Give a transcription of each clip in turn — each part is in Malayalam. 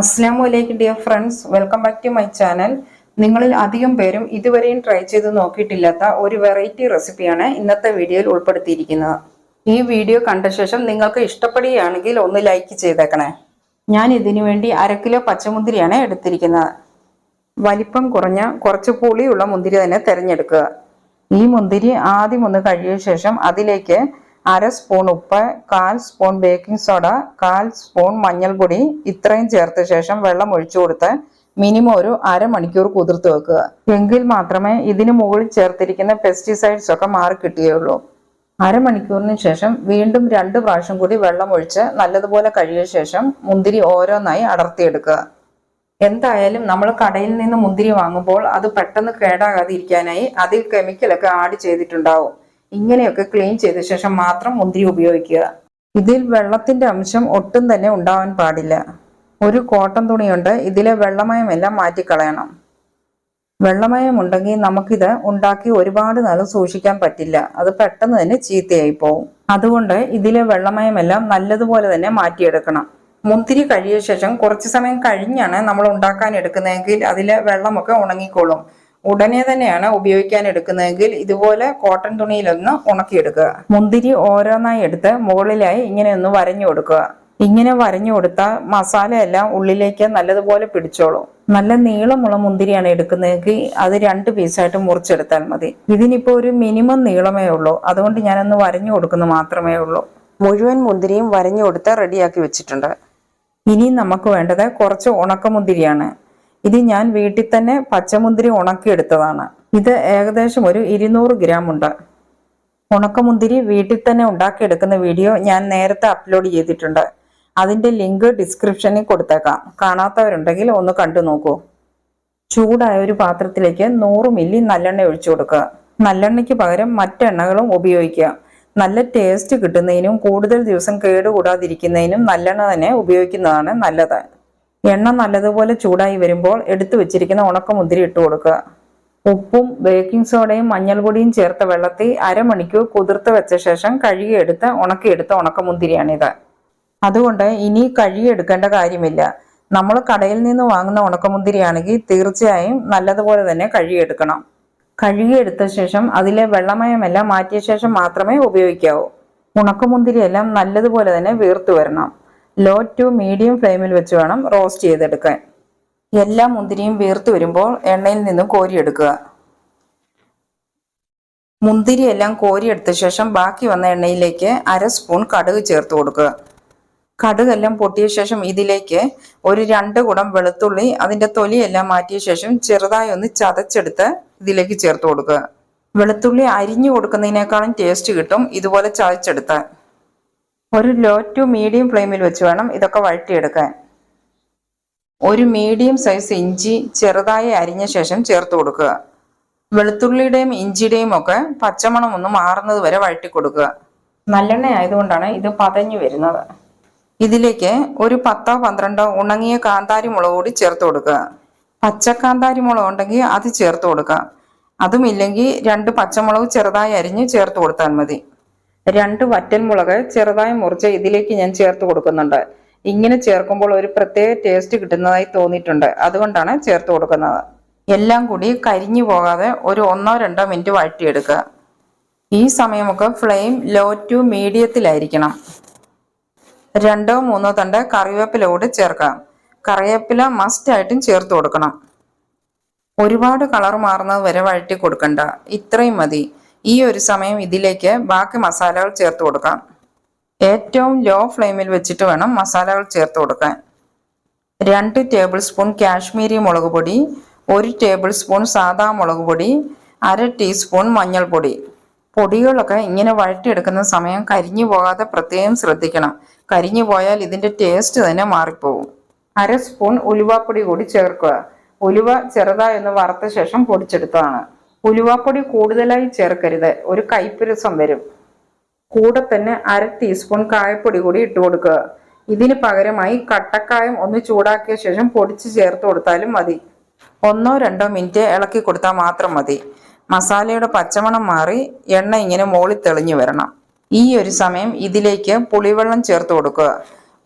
അസ്സാം വലൈക്കും dear friends. Welcome back to my channel. നിങ്ങളിൽ അധികം പേരും ഇതുവരെയും ട്രൈ ചെയ്ത് നോക്കിയിട്ടില്ലാത്ത ഒരു വെറൈറ്റി റെസിപ്പിയാണ് ഇന്നത്തെ വീഡിയോയിൽ ഉൾപ്പെടുത്തിയിരിക്കുന്നത്. ഈ വീഡിയോ കണ്ട ശേഷം നിങ്ങൾക്ക് ഇഷ്ടപ്പെടുകയാണെങ്കിൽ ഒന്ന് ലൈക്ക് ചെയ്തേക്കണേ. ഞാൻ ഇതിനു വേണ്ടി അര കിലോ പച്ചമുന്തിരിയാണ് എടുത്തിരിക്കുന്നത്. വലിപ്പം കുറഞ്ഞ കുറച്ച് പുളിയുള്ള മുന്തിരി തന്നെ തിരഞ്ഞെടുക്കുക. ഈ മുന്തിരി ആദ്യം ഒന്ന് കഴിയ ശേഷം അതിലേക്ക് അര സ്പൂൺ ഉപ്പ് കാൽ സ്പൂൺ ബേക്കിംഗ് സോഡ കാൽ സ്പൂൺ മഞ്ഞൾപ്പൊടി ഇത്രയും ചേർത്ത ശേഷം വെള്ളം ഒഴിച്ചു കൊടുത്ത് മിനിമം ഒരു അരമണിക്കൂർ കുതിർത്ത് വെക്കുക. എങ്കിൽ മാത്രമേ ഇതിന് മുകളിൽ ചേർത്തിരിക്കുന്ന പെസ്റ്റിസൈഡ്സ് ഒക്കെ മാറി കിട്ടുകയുള്ളൂ. അരമണിക്കൂറിന് ശേഷം വീണ്ടും രണ്ട് പ്രാവശ്യം കൂടി വെള്ളം ഒഴിച്ച് നല്ലതുപോലെ കഴുകിയ ശേഷം മുന്തിരി ഓരോന്നായി അടർത്തിയെടുക്കുക. എന്തായാലും നമ്മൾ കടയിൽ നിന്ന് മുന്തിരി വാങ്ങുമ്പോൾ അത് പെട്ടെന്ന് കേടാകാതിരിക്കാനായി അതിൽ കെമിക്കലൊക്കെ ആഡ് ചെയ്തിട്ടുണ്ടാവും. ഇങ്ങനെയൊക്കെ ക്ലീൻ ചെയ്ത ശേഷം മാത്രം മുന്തിരി ഉപയോഗിക്കുക. ഇതിൽ വെള്ളത്തിന്റെ അംശം ഒട്ടും തന്നെ ഉണ്ടാവാൻ പാടില്ല. ഒരു കോട്ടൺ തുണിയുണ്ട്. ഇതിലെ വെള്ളമയമെല്ലാം മാറ്റിക്കളയണം. വെള്ളമയം ഉണ്ടെങ്കിൽ നമുക്കിത് ഉണ്ടാക്കി ഒരുപാട് നാൾ സൂക്ഷിക്കാൻ പറ്റില്ല. അത് പെട്ടെന്ന് തന്നെ ചീത്തയായി പോകും അതുകൊണ്ട് ഇതിലെ വെള്ളമയമെല്ലാം നല്ലതുപോലെ തന്നെ മാറ്റിയെടുക്കണം. മുന്തിരി കഴിയ ശേഷം കുറച്ച് സമയം കഴിഞ്ഞാണ് നമ്മൾ ഉണ്ടാക്കാൻ എടുക്കുന്നതെങ്കിൽ അതിലെ വെള്ളമൊക്കെ ഉണങ്ങിക്കോളും. ഉടനെ തന്നെയാണ് ഉപയോഗിക്കാൻ എടുക്കുന്നതെങ്കിൽ ഇതുപോലെ കോട്ടൺ തുണിയിലൊന്ന് ഉണക്കിയെടുക്കുക. മുന്തിരി ഓരോന്നായി എടുത്ത് മുകളിലായി ഇങ്ങനെ ഒന്ന് വരഞ്ഞു കൊടുക്കുക. ഇങ്ങനെ വരഞ്ഞു കൊടുത്താൽ മസാല എല്ലാം ഉള്ളിലേക്ക് നല്ലതുപോലെ പിടിച്ചോളൂ. നല്ല നീളമുള്ള മുന്തിരിയാണ് എടുക്കുന്നതെങ്കിൽ അത് രണ്ട് പീസായിട്ട് മുറിച്ചെടുത്താൽ മതി. ഇതിനിപ്പോൾ ഒരു മിനിമം നീളമേ ഉള്ളൂ. അതുകൊണ്ട് ഞാനൊന്ന് വരഞ്ഞു കൊടുക്കുന്നു മാത്രമേ ഉള്ളൂ. മുഴുവൻ മുന്തിരിയും വരഞ്ഞു കൊടുത്ത് റെഡിയാക്കി വെച്ചിട്ടുണ്ട്. ഇനി നമുക്ക് വേണ്ടത് കുറച്ച് ഉണക്കമുന്തിരിയാണ് ഇത് ഞാൻ വീട്ടിൽ തന്നെ പച്ചമുന്തിരി ഉണക്കിയെടുത്തതാണ്. ഇത് ഏകദേശം ഒരു ഇരുന്നൂറ് ഗ്രാം ഉണ്ട്. ഉണക്കമുന്തിരി വീട്ടിൽ തന്നെ ഉണ്ടാക്കിയെടുക്കുന്ന വീഡിയോ ഞാൻ നേരത്തെ അപ്ലോഡ് ചെയ്തിട്ടുണ്ട്. അതിന്റെ ലിങ്ക് ഡിസ്ക്രിപ്ഷനിൽ കൊടുത്തേക്കാം. കാണാത്തവരുണ്ടെങ്കിൽ ഒന്ന് കണ്ടു നോക്കൂ. ചൂടായ ഒരു പാത്രത്തിലേക്ക് നൂറ് മില്ലി നല്ലെണ്ണ ഒഴിച്ചു കൊടുക്കുക. നല്ലെണ്ണയ്ക്ക് പകരം മറ്റെണ്ണകളും ഉപയോഗിക്കുക. നല്ല ടേസ്റ്റ് കിട്ടുന്നതിനും കൂടുതൽ ദിവസം കേടുകൂടാതിരിക്കുന്നതിനും നല്ലെണ്ണ തന്നെ ഉപയോഗിക്കുന്നതാണ് നല്ലത്. എണ്ണ നല്ലതുപോലെ ചൂടായി വരുമ്പോൾ എടുത്തു വെച്ചിരിക്കുന്ന ഉണക്കമുന്തിരി ഇട്ട് കൊടുക്കുക. ഉപ്പും ബേക്കിംഗ് സോഡയും മഞ്ഞൾപൊടിയും ചേർത്ത വെള്ളത്തിൽ അരമണിക്കൂർ കുതിർത്ത് വെച്ച ശേഷം കഴുകിയെടുത്ത് ഉണക്കിയെടുത്ത ഉണക്കമുന്തിരിയാണിത്. അതുകൊണ്ട് ഇനി കഴുകിയെടുക്കേണ്ട കാര്യമില്ല. നമ്മൾ കടയിൽ നിന്ന് വാങ്ങുന്ന ഉണക്കമുന്തിരിയാണെങ്കിൽ തീർച്ചയായും നല്ലതുപോലെ തന്നെ കഴുകിയെടുക്കണം. കഴുകിയെടുത്ത ശേഷം അതിലെ വെള്ളമയമെല്ലാം മാറ്റിയ ശേഷം മാത്രമേ ഉപയോഗിക്കാവൂ. ഉണക്കമുന്തിരിയെല്ലാം നല്ലതുപോലെ തന്നെ വീർത്തു വരണം. ലോ ടു മീഡിയം ഫ്ലെയിമിൽ വെച്ച് വേണം റോസ്റ്റ് ചെയ്തെടുക്കാൻ. എല്ലാ മുന്തിരിയും വീർത്ത് വരുമ്പോൾ എണ്ണയിൽ നിന്നും കോരിയെടുക്കുക. മുന്തിരി എല്ലാം കോരിയെടുത്ത ശേഷം ബാക്കി വന്ന എണ്ണയിലേക്ക് അര സ്പൂൺ കടുക് ചേർത്ത് കൊടുക്കുക. കടുകെല്ലാം പൊട്ടിയ ശേഷം ഇതിലേക്ക് ഒരു രണ്ട് കുടം വെളുത്തുള്ളി അതിന്റെ തൊലിയെല്ലാം മാറ്റിയ ശേഷം ചെറുതായി ഒന്ന് ചതച്ചെടുത്ത് ഇതിലേക്ക് ചേർത്ത് കൊടുക്കുക. വെളുത്തുള്ളി അരിഞ്ഞു കൊടുക്കുന്നതിനേക്കാളും ടേസ്റ്റ് കിട്ടും ഇതുപോലെ ചതച്ചെടുത്താൽ. ഒരു ലോ ടു മീഡിയം ഫ്ലെയിമിൽ വെച്ച് വേണം ഇതൊക്കെ വഴറ്റിയെടുക്കാൻ. ഒരു മീഡിയം സൈസ് ഇഞ്ചി ചെറുതായി അരിഞ്ഞ ശേഷം ചേർത്ത് കൊടുക്കുക. വെളുത്തുള്ളിയുടെയും ഇഞ്ചിയുടെയും ഒക്കെ പച്ചമണം ഒന്ന് മാറുന്നത് വരെ വഴറ്റി കൊടുക്കുക നല്ലെണ്ണ ആയതുകൊണ്ടാണ് ഇത് പതഞ്ഞു വരുന്നത്. ഇതിലേക്ക് ഒരു പത്തോ പന്ത്രണ്ടോ ഉണങ്ങിയ കാന്താരി മുളക് കൂടി ചേർത്ത് കൊടുക്കുക. പച്ചക്കാന്താരി മുളക് ഉണ്ടെങ്കിൽ അത് ചേർത്ത് കൊടുക്കുക അതുമില്ലെങ്കിൽ രണ്ട് പച്ചമുളക് ചെറുതായി അരിഞ്ഞ് ചേർത്ത് കൊടുത്താൽ മതി. രണ്ട് വറ്റൽമുളക് ചെറുതായി മുറിച്ച് ഇതിലേക്ക് ഞാൻ ചേർത്ത് കൊടുക്കുന്നുണ്ട്. ഇങ്ങനെ ചേർക്കുമ്പോൾ ഒരു പ്രത്യേക ടേസ്റ്റ് കിട്ടുന്നതായി തോന്നിയിട്ടുണ്ട്. അതുകൊണ്ടാണ് ചേർത്ത് കൊടുക്കുന്നത്. എല്ലാം കൂടി കരിഞ്ഞു പോകാതെ ഒരു ഒന്നോ രണ്ടോ മിനിറ്റ് വഴറ്റിയെടുക്കുക. ഈ സമയമൊക്കെ ഫ്ലെയിം ലോ ടു മീഡിയത്തിലായിരിക്കണം രണ്ടോ മൂന്നോ തണ്ട് കറിവേപ്പില കൂടി ചേർക്കാം. കറിവേപ്പില മസ്റ്റ് ആയിട്ടും ചേർത്ത് കൊടുക്കണം. ഒരുപാട് കളർ മാറുന്നത് വരെ വഴറ്റി കൊടുക്കണ്ട. ഇത്രയും മതി. ഈ ഒരു സമയം ഇതിലേക്ക് ബാക്കി മസാലകൾ ചേർത്ത് കൊടുക്കാം. ഏറ്റവും ലോ ഫ്ലെയിമിൽ വെച്ചിട്ട് വേണം മസാലകൾ ചേർത്ത് കൊടുക്കാൻ. രണ്ട് ടേബിൾ സ്പൂൺ കാശ്മീരി മുളക് പൊടി ഒരു ടേബിൾ സ്പൂൺ സാദാ മുളക് പൊടി അര ടീസ്പൂൺ മഞ്ഞൾപ്പൊടി പൊടികളൊക്കെ ഇങ്ങനെ വഴറ്റിയെടുക്കുന്ന സമയം കരിഞ്ഞു പോകാതെ പ്രത്യേകം ശ്രദ്ധിക്കണം. കരിഞ്ഞു പോയാൽ ഇതിന്റെ ടേസ്റ്റ് തന്നെ മാറിപ്പോകും അര സ്പൂൺ ഉലുവാപ്പൊടി കൂടി ചേർക്കുക. ഉലുവ ചെറുതായി ഒന്ന് വറുത്ത ശേഷം പൊടിച്ചെടുത്തതാണ്. ഉലുവാപ്പൊടി കൂടുതലായി ചേർക്കരുത്. ഒരു കൈപ്പുരസം വരും. കൂടെ തന്നെ അര ടീസ്പൂൺ കായപ്പൊടി കൂടി ഇട്ട് കൊടുക്കുക. ഇതിന് പകരമായി കട്ടക്കായം ഒന്ന് ചൂടാക്കിയ ശേഷം പൊടിച്ച് ചേർത്ത് കൊടുത്താലും മതി. ഒന്നോ രണ്ടോ മിനിറ്റ് ഇളക്കി കൊടുത്താൽ മാത്രം മതി. മസാലയുടെ പച്ചമണം മാറി എണ്ണ ഇങ്ങനെ മോളി തെളിഞ്ഞു വരണം. ഈ ഒരു സമയം ഇതിലേക്ക് പുളിവെള്ളം ചേർത്ത് കൊടുക്കുക.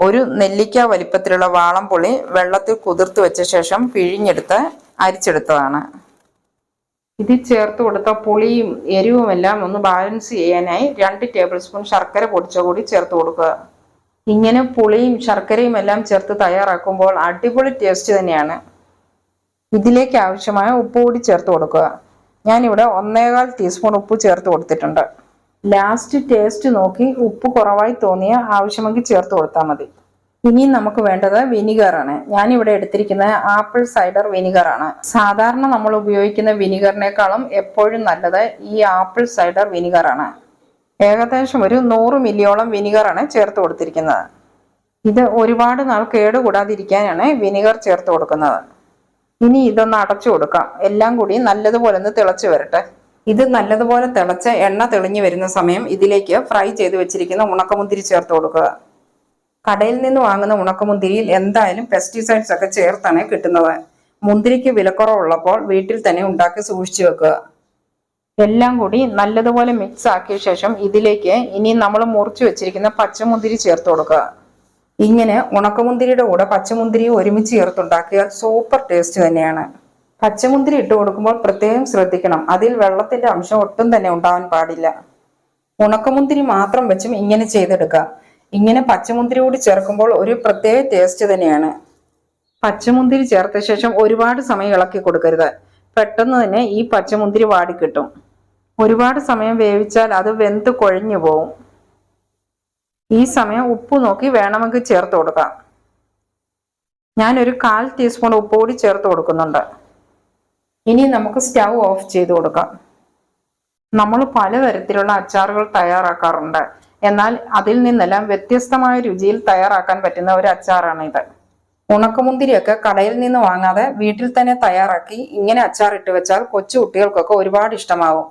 ഒരു നെല്ലിക്ക വലിപ്പത്തിലുള്ള വാളം പുളി വെള്ളത്തിൽ കുതിർത്ത് വെച്ച ശേഷം പിഴിഞ്ഞെടുത്ത് അരിച്ചെടുത്തതാണ്. ഇതിൽ ചേർത്ത് കൊടുത്ത പുളിയും എരിവും എല്ലാം ഒന്ന് ബാലൻസ് ചെയ്യാനായി രണ്ട് ടേബിൾ സ്പൂൺ ശർക്കര പൊടിച്ച കൂടി ചേർത്ത് കൊടുക്കുക. ഇങ്ങനെ പുളിയും ശർക്കരയും എല്ലാം ചേർത്ത് തയ്യാറാക്കുമ്പോൾ അടിപൊളി ടേസ്റ്റ് തന്നെയാണ്. ഇതിലേക്ക് ആവശ്യമായ ഉപ്പ് കൂടി ചേർത്ത് കൊടുക്കുക. ഞാനിവിടെ ഒന്നേകാൽ ടീസ്പൂൺ ഉപ്പ് ചേർത്ത് കൊടുത്തിട്ടുണ്ട്. ലാസ്റ്റ് ടേസ്റ്റ് നോക്കി ഉപ്പ് കുറവായി തോന്നിയ ആവശ്യമെങ്കിൽ ചേർത്ത് കൊടുത്താൽ മതി. ഇനി നമുക്ക് വേണ്ടത് വിനിഗറാണ്. ഞാനിവിടെ എടുത്തിരിക്കുന്നത് ആപ്പിൾ സൈഡർ വിനിഗറാണ്. സാധാരണ നമ്മൾ ഉപയോഗിക്കുന്ന വിനിഗറിനേക്കാളും എപ്പോഴും നല്ലത് ഈ ആപ്പിൾ സൈഡർ വിനിഗറാണ്. ഏകദേശം ഒരു നൂറ് മില്ലിയോളം വിനിഗറാണ് ചേർത്ത് കൊടുത്തിരിക്കുന്നത്. ഇത് ഒരുപാട് നാൾ കേടുകൂടാതിരിക്കാനാണ് വിനിഗർ ചേർത്ത് കൊടുക്കുന്നത്. ഇനി ഇതൊന്ന് അടച്ചു കൊടുക്കാം. എല്ലാം കൂടി നല്ലതുപോലെ ഒന്ന് തിളച്ച് വരട്ടെ. ഇത് നല്ലതുപോലെ തിളച്ച് എണ്ണ തെളിഞ്ഞു വരുന്ന സമയം ഇതിലേക്ക് ഫ്രൈ ചെയ്ത് വെച്ചിരിക്കുന്ന ഉണക്കമുന്തിരി ചേർത്ത് കൊടുക്കുക. കടയിൽ നിന്ന് വാങ്ങുന്ന ഉണക്കമുന്തിരിയിൽ എന്തായാലും പെസ്റ്റിസൈഡ്സ് ഒക്കെ ചേർത്താണ് കിട്ടുന്നത്. മുന്തിരിക്ക് വിലക്കുറവുള്ളപ്പോൾ വീട്ടിൽ തന്നെ ഉണ്ടാക്കി സൂക്ഷിച്ചു വെക്കുക. എല്ലാം കൂടി നല്ലതുപോലെ മിക്സ് ആക്കിയ ശേഷം ഇതിലേക്ക് ഇനി നമ്മൾ മുറിച്ചു വെച്ചിരിക്കുന്ന പച്ചമുന്തിരി ചേർത്ത് കൊടുക്കുക. ഇങ്ങനെ ഉണക്കമുന്തിരിയുടെ കൂടെ പച്ചമുന്തിരി ഒരുമിച്ച് ചേർത്തുണ്ടാക്കിയാൽ സൂപ്പർ ടേസ്റ്റ് തന്നെയാണ്. പച്ചമുന്തിരി ഇട്ട് കൊടുക്കുമ്പോൾ പ്രത്യേകം ശ്രദ്ധിക്കണം. അതിൽ വെള്ളത്തിന്റെ അംശം ഒട്ടും തന്നെ ഉണ്ടാവാൻ പാടില്ല. ഉണക്കമുന്തിരി മാത്രം വെച്ചും ഇങ്ങനെ ചെയ്തെടുക്കാം ഇങ്ങനെ പച്ചമുന്തിരി കൂടി ചേർക്കുമ്പോൾ ഒരു പ്രത്യേക ടേസ്റ്റ് തന്നെയാണ്. പച്ചമുന്തിരി ചേർത്ത ശേഷം ഒരുപാട് സമയം ഇളക്കി കൊടുക്കരുത്. പെട്ടെന്ന് തന്നെ ഈ പച്ചമുന്തിരി വാടിക്കിട്ടും ഒരുപാട് സമയം വേവിച്ചാൽ അത് വെന്ത് കുഴഞ്ഞു പോവും. ഈ സമയം ഉപ്പ് നോക്കി വേണമെങ്കിൽ ചേർത്ത് കൊടുക്കാം. ഞാനൊരു കാൽ ടീസ്പൂൺ ഉപ്പ് കൂടി ചേർത്ത് കൊടുക്കുന്നുണ്ട്. ഇനി നമുക്ക് സ്റ്റൗ ഓഫ് ചെയ്ത് കൊടുക്കാം. നമ്മൾ പലതരത്തിലുള്ള അച്ചാറുകൾ തയ്യാറാക്കാറുണ്ട്. എന്നാൽ അതിൽ നിന്നെല്ലാം വ്യത്യസ്തമായ രുചിയിൽ തയ്യാറാക്കാൻ പറ്റുന്ന ഒരു അച്ചാറാണ് ഇത് ഉണക്കമുന്തിരിയൊക്കെ കടയിൽ നിന്ന് വാങ്ങാതെ വീട്ടിൽ തന്നെ തയ്യാറാക്കി ഇങ്ങനെ അച്ചാർ ഇട്ട് വെച്ചാൽ കൊച്ചു കുട്ടികൾക്കൊക്കെ ഒരുപാട് ഇഷ്ടമാവും.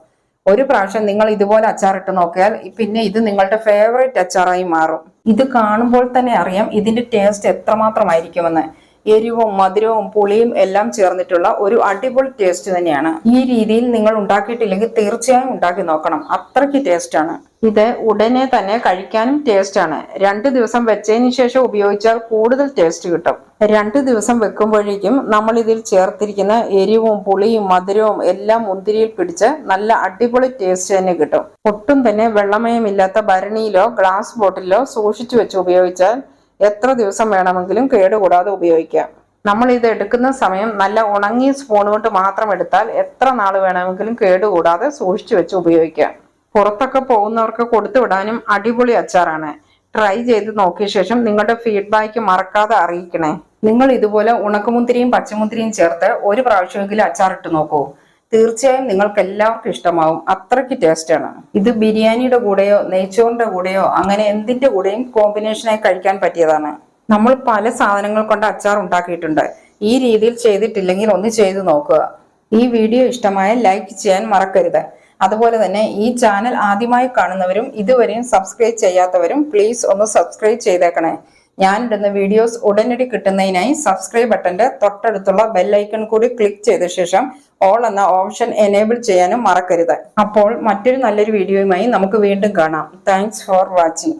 ഒരു പ്രാവശ്യം നിങ്ങൾ ഇതുപോലെ അച്ചാർ ഇട്ട് നോക്കിയാൽ പിന്നെ ഇത് നിങ്ങളുടെ ഫേവറേറ്റ് അച്ചാറായി മാറും. ഇത് കാണുമ്പോൾ തന്നെ അറിയാം ഇതിന്റെ ടേസ്റ്റ് എത്രമാത്രമായിരിക്കുമെന്ന്. എരിവും മധുരവും പുളിയും എല്ലാം ചേർന്നിട്ടുള്ള ഒരു അടിപൊളി ടേസ്റ്റ് തന്നെയാണ്. ഈ രീതിയിൽ നിങ്ങൾ ഉണ്ടാക്കിയിട്ടില്ലെങ്കിൽ തീർച്ചയായും ഉണ്ടാക്കി നോക്കണം. അത്രയ്ക്ക് ടേസ്റ്റ് ആണ്. ഇത് ഉടനെ തന്നെ കഴിക്കാനും ടേസ്റ്റ് ആണ്. രണ്ട് ദിവസം വെച്ചതിന് ശേഷം ഉപയോഗിച്ചാൽ കൂടുതൽ ടേസ്റ്റ് കിട്ടും. രണ്ട് ദിവസം വെക്കുമ്പോഴേക്കും നമ്മൾ ഇതിൽ ചേർത്തിരിക്കുന്ന എരിവും പുളിയും മധുരവും എല്ലാം മുന്തിരിയിൽ പിടിച്ച് നല്ല അടിപൊളി ടേസ്റ്റ് തന്നെ കിട്ടും. ഒട്ടും തന്നെ വെള്ളമയമില്ലാത്ത ഭരണിയിലോ ഗ്ലാസ് ബോട്ടിലോ സൂക്ഷിച്ചു വെച്ച് ഉപയോഗിച്ചാൽ എത്ര ദിവസം വേണമെങ്കിലും കേടുകൂടാതെ ഉപയോഗിക്കാം. നമ്മൾ ഇത് എടുക്കുന്ന സമയം നല്ല ഉണങ്ങിയ സ്പൂൺ കൊണ്ട് മാത്രം എടുത്താൽ എത്ര നാൾ വേണമെങ്കിലും കേടുകൂടാതെ സൂക്ഷിച്ചു വെച്ച് ഉപയോഗിക്കാം. പുറത്തൊക്കെ പോകുന്നവർക്ക് കൊടുത്തു വിടാനും അടിപൊളി അച്ചാറാണ്. ട്രൈ ചെയ്ത് നോക്കിയ ശേഷം നിങ്ങളുടെ ഫീഡ്ബാക്ക് മറക്കാതെ അറിയിക്കണേ. നിങ്ങൾ ഇതുപോലെ ഉണക്കമുന്തിരിയും പച്ചമുന്തിരിയും ചേർത്ത് ഒരു പ്രാവശ്യമെങ്കിലും അച്ചാറിട്ട് നോക്കൂ. തീർച്ചയായും നിങ്ങൾക്ക് എല്ലാവർക്കും ഇഷ്ടമാവും. അത്രയ്ക്ക് ടേസ്റ്റ് ആണ്. ഇത് ബിരിയാണിയുടെ കൂടെയോ നെയ്ച്ചോറിന്റെ കൂടെയോ അങ്ങനെ എന്തിന്റെ കൂടെയും കോമ്പിനേഷനായി കഴിക്കാൻ പറ്റിയതാണ്. നമ്മൾ പല സാധനങ്ങൾ കൊണ്ട് അച്ചാർ ഉണ്ടാക്കിയിട്ടുണ്ട്. ഈ രീതിയിൽ ചെയ്തിട്ടില്ലെങ്കിൽ ഒന്ന് ചെയ്തു നോക്കുക. ഈ വീഡിയോ ഇഷ്ടമായ ലൈക്ക് ചെയ്യാൻ മറക്കരുത്. അതുപോലെ തന്നെ ഈ ചാനൽ ആദ്യമായി കാണുന്നവരും ഇതുവരെയും സബ്സ്ക്രൈബ് ചെയ്യാത്തവരും പ്ലീസ് ഒന്ന് സബ്സ്ക്രൈബ് ചെയ്തേക്കണേ. ഞാൻ ഇടുന്ന വീഡിയോസ് ഉടനടി കിട്ടുന്നതിനായി സബ്സ്ക്രൈബ് ബട്ടന്റെ തൊട്ടടുത്തുള്ള ബെല്ലൈക്കൺ കൂടി ക്ലിക്ക് ചെയ്ത ശേഷം ഓൾ എന്ന ഓപ്ഷൻ എനേബിൾ ചെയ്യാനും മറക്കരുത്. അപ്പോൾ മറ്റൊരു നല്ലൊരു വീഡിയോയുമായി നമുക്ക് വീണ്ടും കാണാം. Thanks for watching